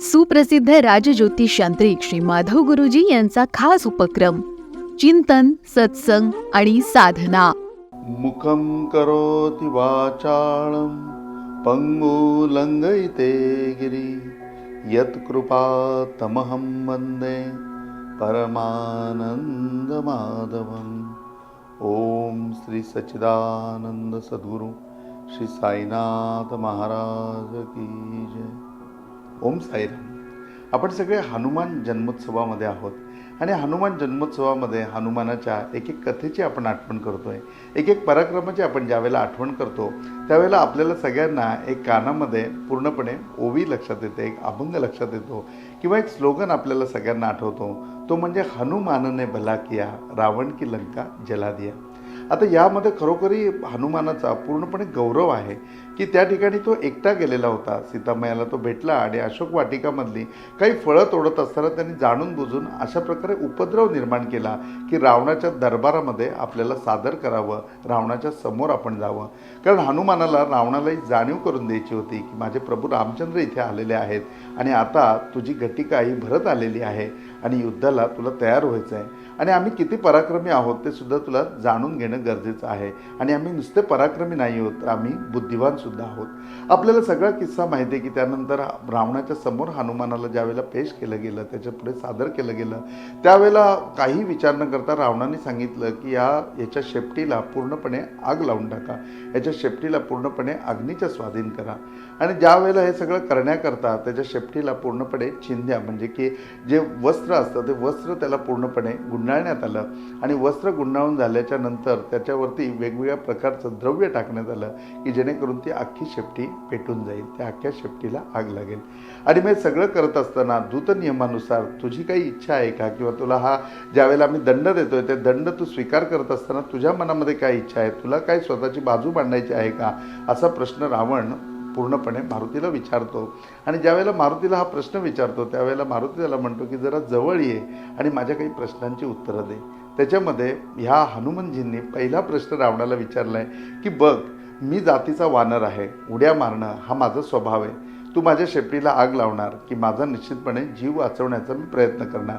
सुप्रसिद्ध राजज्योतिष यांत्रिक श्री माधव गुरुजी यांचा खास उपक्रम चिंतन सत्संग आणि साधना. मुखं करोति वाचालं पङ्गुलङ्घयिते तमहम यत्कृपातमहं परमानंद माधवम ॐ श्री सच्चिदानंद सद्गुरू श्री साईनाथ महाराज की जय। ओम साईराम आपण सगळे हनुमान जन्मोत्सवामध्ये आहोत आणि हनुमान जन्मोत्सवामध्ये हनुमानाच्या एक एक कथेची आपण आठवण करतो आहे एक एक पराक्रमाची आपण ज्यावेळेला आठवण करतो त्यावेळेला आपल्याला सगळ्यांना एक कानामध्ये पूर्णपणे ओवी लक्षात येते एक अभंग लक्षात येतो किंवा एक स्लोगन आपल्याला सगळ्यांना आठवतो. तो म्हणजे हनुमानने भला किया रावण की लंका जला दिया. आता यामध्ये खरोखरी हनुमानाचा पूर्णपणे गौरव आहे की त्या ठिकाणी तो एकटा गेलेला होता. सीतामयाला तो भेटला आणि अशोक वाटिकामधली काही फळं तोडत असताना त्यांनी जाणून बुजून अशा प्रकारे उपद्रव निर्माण केला की रावणाच्या दरबारामध्ये आपल्याला सादर करावं रावणाच्या समोर आपण जावं. कारण हनुमानाला रावणालाही जाणीव करून द्यायची होती की माझे प्रभू रामचंद्र इथे आलेले आहेत आणि आता तुझी घटिका ही भरत आलेली आहे. आणि युद्धाला तुला तयार व्हायचं आहे आणि आम्ही किती पराक्रमी आहोत ते सुद्धा तुला जाणून घेणं गरजेचं आहे. आणि आम्ही नुसते पराक्रमी नाही आहोत तर आम्ही बुद्धिवानसुद्धा आहोत. आपल्याला सगळा किस्सा माहिती आहे की त्यानंतर रावणाच्या समोर हनुमानाला ज्यावेळेला पेश केलं गेलं त्याच्या पुढे सादर केलं गेलं त्यावेळेला काही विचार न करता रावणाने सांगितलं की या याच्या शेपटीला पूर्णपणे आग लावून टाका. याच्या शेपटीला पूर्णपणे अग्नीच्या स्वाधीन करा. आणि ज्या वेळेला हे सगळं करण्याकरता त्याच्या शेपटीला पूर्णपणे चिंध्या म्हणजे की जे वस्त्र वस्त्र असतं ते वस्त्र त्याला पूर्णपणे गुंडाळण्यात आलं आणि वस्त्र गुंडाळून झाल्याच्यानंतर त्याच्यावरती वेगवेगळ्या प्रकारचं द्रव्य टाकण्यात आलं की जेणेकरून ती अख्खी शेपटी पेटून जाईल त्या अख्ख्या शेपटीला आग लागेल. आणि मग सगळं करत असताना दूत नियमानुसार तुझी काही इच्छा आहे का? किंवा तुला हा ज्यावेळेला आम्ही दंड देतोय ते दंड तू स्वीकार करत असताना तुझ्या मनामध्ये काय इच्छा आहे? तुला काय स्वतःची बाजू मांडायची आहे का? असा प्रश्न रावण पूर्णपणे मारुतीला विचारतो. आणि ज्यावेळेला मारुतीला हा प्रश्न विचारतो त्यावेळेला मारुती त्याला म्हणतो की जरा जवळ ये आणि माझ्या काही प्रश्नांची उत्तरं दे. त्याच्यामध्ये ह्या हनुमानजींनी पहिला प्रश्न रावणाला विचारला आहे की बघ मी जातीचा वानर आहे उड्या मारणं हा माझा स्वभाव आहे. तू माझ्या शेपटीला आग लावणार की माझा निश्चितपणे जीव वाचवण्याचा मी प्रयत्न करणार.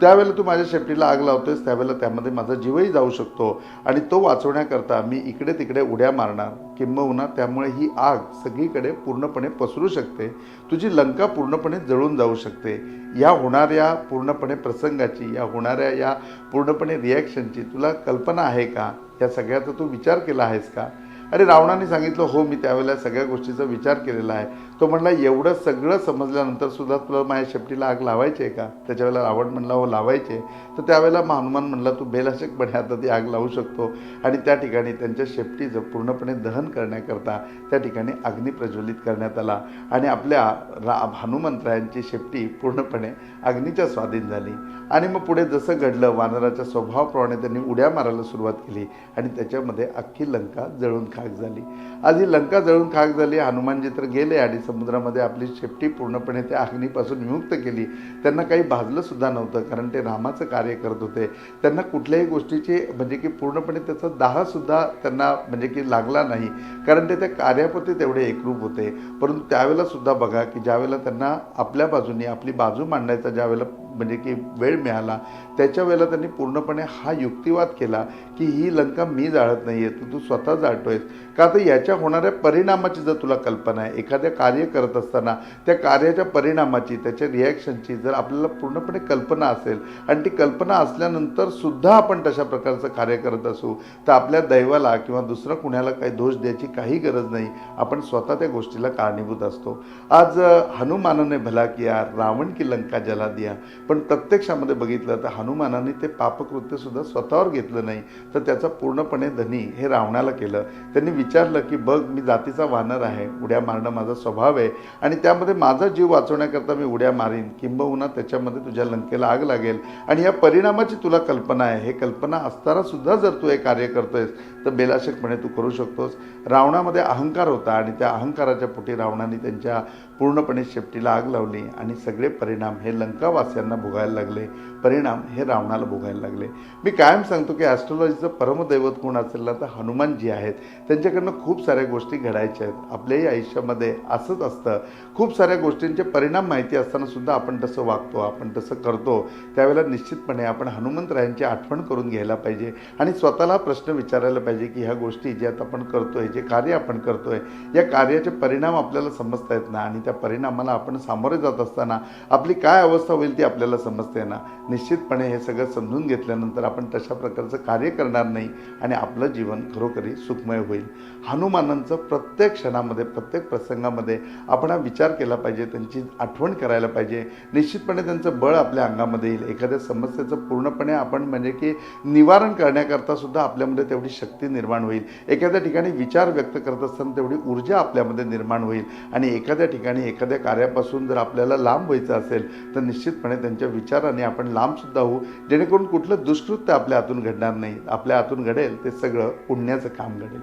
त्यावेळेला तू माझ्या शेपटीला आग लावतोयस त्यावेळेला त्यामध्ये माझा जीवही जाऊ शकतो. आणि तो वाचवण्याकरता मी इकडे तिकडे उड्या मारणार किंबहुना त्यामुळे ही आग सगळीकडे पूर्णपणे पसरू शकते. तुझी लंका पूर्णपणे जळून जाऊ शकते. या होणाऱ्या पूर्णपणे प्रसंगाची या होणाऱ्या या पूर्णपणे रिॲक्शनची तुला कल्पना आहे का? या सगळ्याचा तू विचार केला आहेस का? अरे रावणाने सांगितलं हो मी त्यावेळेला सगळ्या गोष्टीचा विचार केलेला आहे. तो म्हणला एवढं सगळं समजल्यानंतर सुद्धा तुला माझ्या शेपटीला आग लावायची आहे का? त्याच्यावेळेला रावण म्हणला हो लावायचे तर त्यावेळेला मग हनुमान म्हणला तू बेलाशकपणे आता ती आग लावू शकतो. आणि त्या ठिकाणी त्यांच्या शेपटीचं पूर्णपणे दहन करण्याकरता त्या ठिकाणी अग्नी प्रज्वलित करण्यात आला. आणि आपल्या रा हनुमंतरायांची शेपटी पूर्णपणे अग्नीच्या स्वाधीन झाली. आणि मग पुढे जसं घडलं वानराच्या स्वभावाप्रमाणे त्यांनी उड्या मारायला सुरुवात केली. आणि त्याच्यामध्ये अख्खी लंका जळून खाक झाली. आज ही लंका जळून खाक झाली. हनुमानजी तर गेले आणि समुद्रामध्ये आपली शेपटी पूर्णपणे त्या अग्नीपासून विमुक्त केली. त्यांना काही भाजलं सुद्धा नव्हतं कारण ते रामाचं कार्य करत होते. त्यांना कुठल्याही गोष्टीची म्हणजे की पूर्णपणे त्याचा दाहसुद्धा त्यांना म्हणजे की लागला नाही कारण ते त्या कार्यापुरते तेवढे एकरूप होते. परंतु त्यावेळेला सुद्धा बघा की ज्यावेळेला त्यांना आपल्या बाजूनी आपली बाजू मांडायचा ज्यावेळेला म्हणजे की वेळ मिळाला त्याच्या वेळेला त्यांनी पूर्णपणे हा युक्तिवाद केला की ही लंका मी जाळत नाही आहे तू तू स्वतः जाळतोयस. का तर याच्या होणाऱ्या परिणामाची जर तुला कल्पना आहे एखाद्या कार्य करत असताना त्या कार्याच्या परिणामाची त्याच्या रिॲक्शनची जर आपल्याला पूर्णपणे कल्पना असेल आणि ती कल्पना असल्यानंतर सुद्धा आपण तशा प्रकारचं कार्य करत असू तर आपल्या दैवाला किंवा दुसरं कुणाला काही दोष द्यायची काही गरज नाही. आपण स्वतः त्या गोष्टीला कारणीभूत असतो. आज हनुमानाने भला किया रावण की लंका जला दिया. पण प्रत्यक्षामध्ये बघितलं तर हनुमानाने ते पापकृत्यसुद्धा स्वतःवर घेतलं नाही. तर त्याचा पूर्णपणे धनी हे रावणाला केलं. त्यांनी विचारलं की बघ मी जातीचा वानर आहे उड्या मारणं माझा स्वभाव आहे आणि त्यामध्ये माझा जीव वाचवण्याकरता मी उड्या मारीन. किंबहुना त्याच्यामध्ये तुझ्या लंकेला आग लागेल आणि या परिणामाची तुला कल्पना आहे. हे कल्पना असतानासुद्धा जर तू हे कार्य करतोयस तर बेलाशकपणे तू करू शकतोस. रावणामध्ये अहंकार होता आणि त्या अहंकाराच्या पोटी रावणाने त्यांच्या पूर्णपणे शेपटीला आग लावली आणि सगळे परिणाम हे लंकावासियांना भोगायला लागले. परिणाम हे रावणाला भोगायला लागले. मी कायम सांगतो की ॲस्ट्रॉलॉजीचं परमदैवत कोण असेल ना तर हनुमानजी आहेत. त्यांच्याकडनं खूप साऱ्या गोष्टी घडायच्या आहेत. आपल्याही आयुष्यामध्ये असंच असतं. खूप साऱ्या गोष्टींचे परिणाम माहिती असताना सुद्धा आपण तसं वागतो आपण तसं करतो. त्यावेळेला निश्चितपणे आपण हनुमंतरायांची आठवण करून घ्यायला पाहिजे आणि स्वतःला प्रश्न विचारायला पाहिजे की ह्या गोष्टी ज्या आता आपण करतोय जे कार्य आपण करतोय या कार्याचे परिणाम आपल्याला समजता येत ना आणि त्या परिणामाला आपण सामोरे जात असताना आपली काय अवस्था होईल ती आपल्याला समजते ना निश्चितपणे हे सगळं समजून घेतल्यानंतर आपण तशा प्रकारचं कार्य करणार नाही आणि आपलं जीवन खरोखरी सुखमय होईल. हनुमानांचं प्रत्येक क्षणामध्ये प्रत्येक प्रसंगामध्ये आपण हा विचार केला पाहिजे त्यांची आठवण करायला पाहिजे. निश्चितपणे त्यांचं बळ आपल्या अंगामध्ये येईल. एखाद्या समस्येचं पूर्णपणे आपण म्हणजे की निवारण करण्याकरता सुद्धा आपल्यामध्ये तेवढी शक्ती निर्माण होईल. एखाद्या ठिकाणी विचार व्यक्त करत असताना तेवढी ऊर्जा आपल्यामध्ये निर्माण होईल. आणि एखाद्या ठिकाणी एखाद्या कार्यापासून जर आपल्याला लांब व्हायचं असेल तर निश्चितपणे त्यांच्या विचाराने आपण लांबसुद्धा होऊ. जेणेकरून कुठलं दुष्कृत्य आपल्या हातून घडणार नाही. आपल्या हातून घडेल ते सगळं पुण्याचं काम घडेल.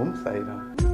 ओम साईराम.